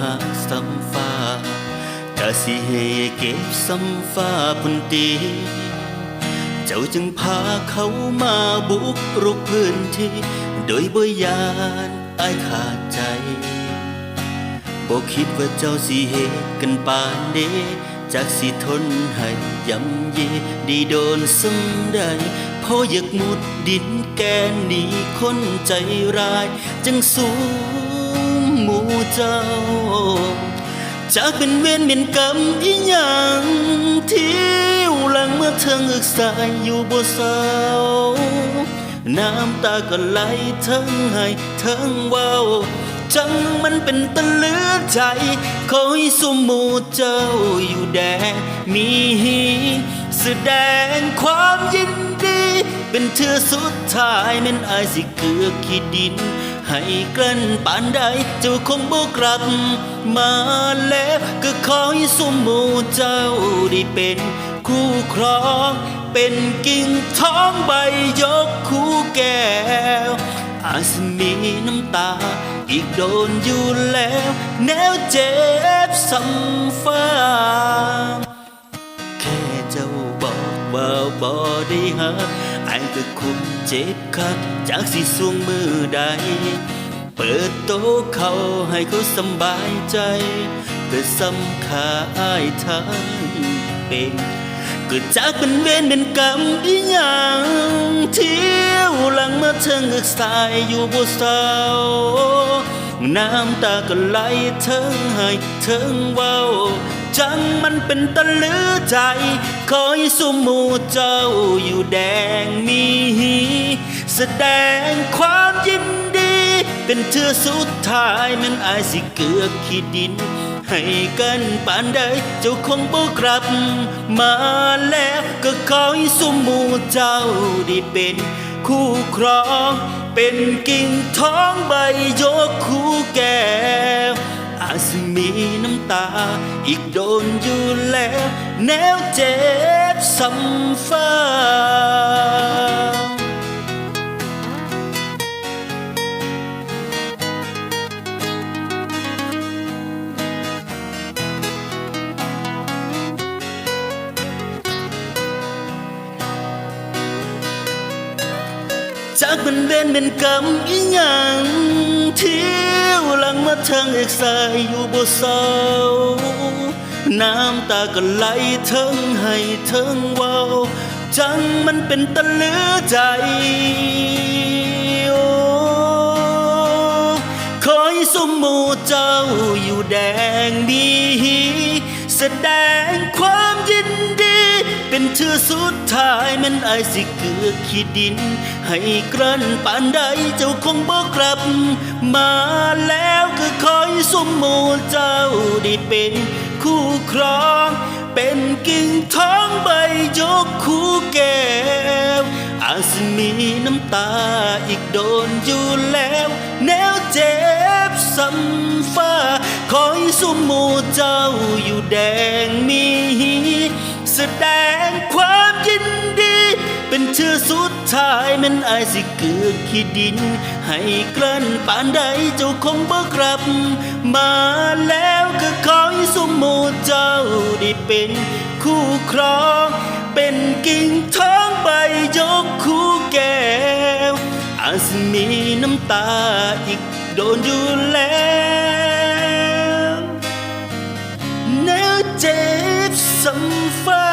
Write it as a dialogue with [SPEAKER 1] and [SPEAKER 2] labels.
[SPEAKER 1] หักซ้ำฟ้าก็สิให้เก็บซ้ำฟ้าพุ่นตี เจ้าจึงพาเขามาบุกรุกพื้นที่ โดยบ่ยานอายขาดใจบ่คิดว่าเจ้าสิเหตุกันป่านเดจากสิทนให้ยำเยดีโดนสำได้พออยากมุดดินแกนหนีคนใจร้ายจังสูมหมู่ เจ้า จากเป็นเวรเป็นกรรมอีหยังที่หลังเมื่อเธอเงึกสายอยู่บ่เศร้าน้ำตาก็ไหลทั้งให้ทั้งเว้าจังมันเป็นตะลือใจคอยสมมูเจ้าอยู่แดนมีแสดงความยินดี เป็นเธอสุดท้ายแม่นอายสิเกือกขีดดิน ให้กลั้นปานใดเจ้าคงบ่กลับ มาแล้วก็ขอให้สมมูเจ้าได้เป็นคู่ครอง เป็นกิ่งท้องใบยกคู่แก้ว อาจมีน้ำตา อีกโดนอยู่แล้ว แนวเจ็บซ้ำฟ้าแค่เจ้าบอกว่าบ่ได้หัก ไอ้ก็คงเจ็บคักจากสิสวงมือใด เปิดโต๊ะเขาให้เขาสบายใจก็สำคาอ้ายทั้งเป็นก็จากเป็นเวรเป็นกรรมอีหยังเที่ยวหลังมาเทิงเงึกสายอยู่บ่เศร้าน้ำตาก็ไหลเทิงให้เทิงเว้า เป็นตะลือใจ คอยสุมหมูเจ้าอยู่แดงมีแสดงความยินดี เป็นเธอสุดท้ายมันอายสิเกือกขีดดิน ให้กันปานใดเจ้าคงบ่กลับ มาแล้วก็ขอให้สุมหมูเจ้าได้เป็นคู่ครอง เป็นกิ่งท้องใบยกคู่แก้วอาจสิ มีน้ำตา อีกโดนอยู่แล้วแนวเจ็บซ้ำฟ้า จากเป็นเวรเป็นกรรมอีหยังเที่ยวหลังมาทางเอกสายอยู่บ่เศร้าน้ำตาก็ไหลทั้งให้ทั้งเว้าจังมันเป็นตะลือใจโอ้คอยสมมูเจ้าอยู่แดงดี แสดงความยินดี เป็นเธอสุดท้ายมันอายสิเกือกขีดดิน ให้กลั้นปานใดเจ้าคงบ่กลับ มาแล้วก็คอยสมมูเจ้าได้เป็นคู่ครอง เป็นกิ่งท้องใบยกคู่แก้วอาจสิมีน้ำตาอีกโดนอยู่แล้วแนวเจ็บซ้ำฟ้าคอยสุมหมูเจ้าอยู่แดงมีแส ดงความยินดี เป็นเชื่อสุดท้ายมันอายสิเกือกขีดดิน ให้กลั้นปานใดเจ้าคงบ่กลับ มาแล้วก็ขอให้สมมูเจ้าได้เป็นคู่ครอง เป็นกิ่งท้องใบยกคู่แก้วอาจสิมีน้ำตาอีกโดนอยู่แล้ว เจ็บสัมฟ้า